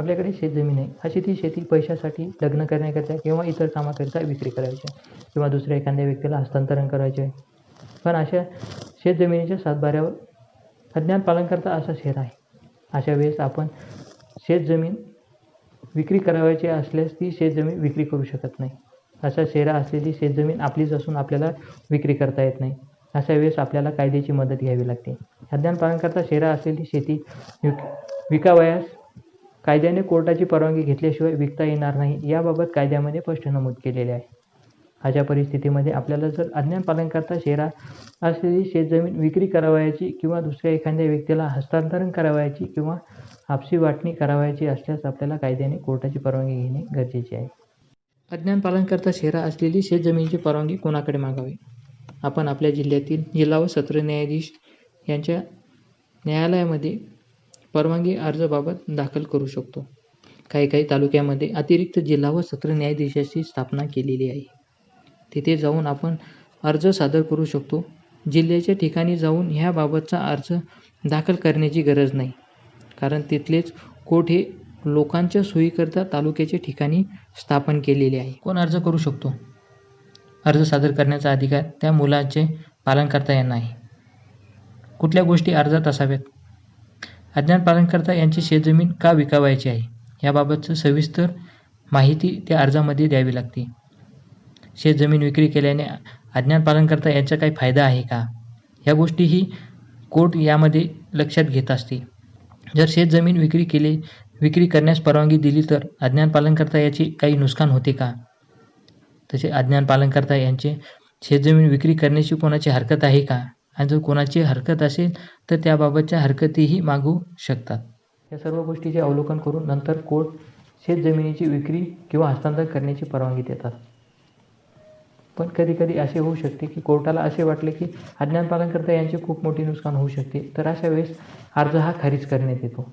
आपल्याकडे शेतजमीन आहे. अशी ती शेती पैशासाठी लग्न करण्याकरिता किंवा इतर कामाकरिता विक्री करायची. आहे किंवा दुसऱ्या एखाद्या व्यक्तीला हस्तांतरण करायचे. आहे पण अशा शेतजमिनीच्या सातबाऱ्यावर अज्ञान पालन करता असा शेर आहे. अशा वेळेस आपण शेतजमीन विक्री करावयाची असल्यास ती शेतजमीन विक्री करू शकत नाही. अशा शेरा असलेली शेतजमीन आपलीच असून आपल्याला विक्री करता येत नाही. अशा वेळेस आपल्याला कायद्याची मदत घ्यावी लागते. अज्ञान पालनकर्ता शेरा असलेली शेती विक विकावयास कायद्याने कोर्टाची परवानगी घेतल्याशिवाय विकता येणार नाही याबाबत कायद्यामध्ये स्पष्ट नमूद केलेले आहे. अशा परिस्थितीमध्ये आपल्याला जर अज्ञान पालनकर्ता शेरा असलेली शेतजमीन विक्री करावयाची किंवा दुसऱ्या एखाद्या व्यक्तीला हस्तांतरण करावयाची किंवा आपसी वाटणी करावयाची असल्यास आपल्याला कायद्याने कोर्टाची परवानगी घेणे गरजेचे आहे. अज्ञान पालनकर्ता शेरा असलेली शेतजमिनीची परवानगी कोणाकडे मागावी? आपण आपल्या जिल्ह्यातील जिल्हा व सत्र न्यायाधीश यांच्या न्यायालयामध्ये परवानगी अर्जाबाबत दाखल करू शकतो. काही काही तालुक्यामध्ये अतिरिक्त जिल्हा व सत्र न्यायाधीशाची स्थापना केलेली आहे. तिथे जाऊन आपण अर्ज सादर करू शकतो. जिल्ह्याच्या ठिकाणी जाऊन ह्याबाबतचा अर्ज दाखल करण्याची गरज नाही. कारण तिथलेच कोर्ट हे लोकांच्या सोयीकरता तालुक्याच्या ठिकाणी स्थापन केलेले आहे. कोण अर्ज करू शकतो? अर्ज सादर करण्याचा अधिकार त्या मुलाचे पालनकर्ता येणार नाही कुठल्या गोष्टी अर्जात असाव्यात? अज्ञान पालनकर्ता यांची शेतजमीन का विकावायची आहे? याबाबतचं सविस्तर माहिती त्या अर्जामध्ये द्यावी लागते. शेतजमीन विक्री केल्याने अज्ञान पालनकर्ता यांचा काही फायदा आहे का? या गोष्टीही कोर्ट यामध्ये लक्षात घेत असते. जर शेतजमीन विक्री केली विक्री करण्यास परवानगी दिली तर अज्ञान पालनकर्ता याचे काही नुकसान होते का? तसे अज्ञान पालनकर्ता यांचे शेतजमीन विक्री करण्याची कोणाची हरकत आहे का? आणि जर कोणाची हरकत असेल तर त्याबाबतच्या हरकतीही मागू शकतात. या सर्व गोष्टीचे अवलोकन करून नंतर कोर्ट शेतजमिनीची विक्री किंवा हस्तांतरण करण्याची परवानगी देतात. पण कधी कधी असे होऊ शकते की कोर्टाला असे वाटले की अज्ञान पालनकर्ता यांचे खूप मोठे नुकसान होऊ शकते तर अशा वेळेस अर्ज हा खारिज करण्यात येतो.